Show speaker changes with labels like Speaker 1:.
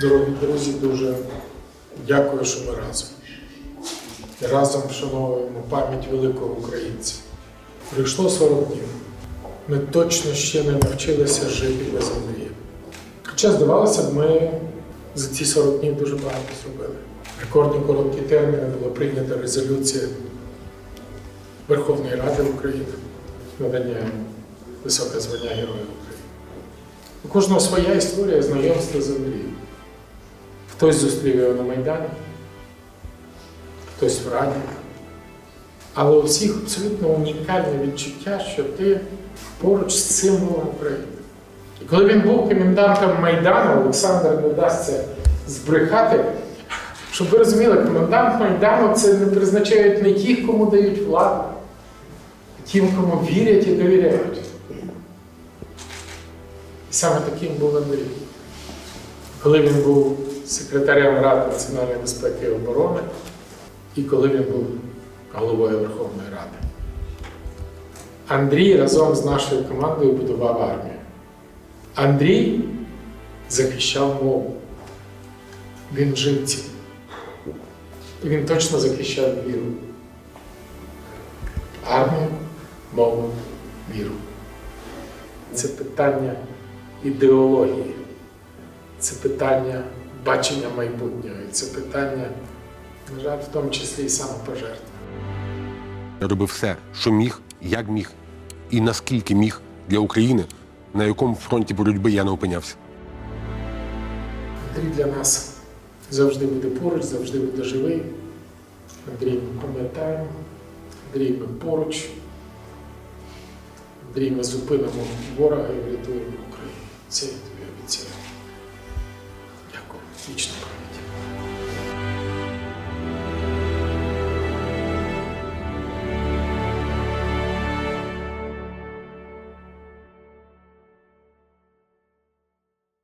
Speaker 1: Дорогі друзі, дуже дякую, що ми разом. І разом вшановуємо пам'ять великого українця. Пройшло 40 днів. Ми точно ще не навчилися жити без Андрія. Хоча, здавалося б, ми за ці 40 днів дуже багато зробили. Рекордні короткі терміни була прийнята резолюція Верховної Ради України надання високе звання Героя України. У кожного своя історія знайомства з Андрієм. Хтось зустрів його на Майдані, хтось в Раді. Але у всіх абсолютно унікальне відчуття, що ти поруч з символом України. І коли він був комендантом Майдану, Олександр не дасть це збрехати. Щоб ви розуміли, комендант Майдану це не призначають не тих, кому дають владу, а тим, кому вірять і довіряють. І саме таким був Андрій. Коли він був секретарем Ради національної безпеки і оборони, і коли він був головою Верховної Ради. Андрій разом з нашою командою будував армію. Андрій захищав мову. Він жив цим. І він точно захищав віру. Армію, мову, віру. Це питання ідеології, це питання бачення майбутнього, і це питання, на жаль, в тому числі і самопожертви.
Speaker 2: Я робив все, що міг, як міг, і наскільки міг для України, на якому фронті боротьби я не опинявся.
Speaker 1: Андрій для нас завжди буде поруч, завжди буде живий. Андрій ми пам'ятаємо, Андрій ми поруч. Андрій ми зупинимо ворога і врятуємо Україну. Це я тобі обіцяю. Вічна пам'ять.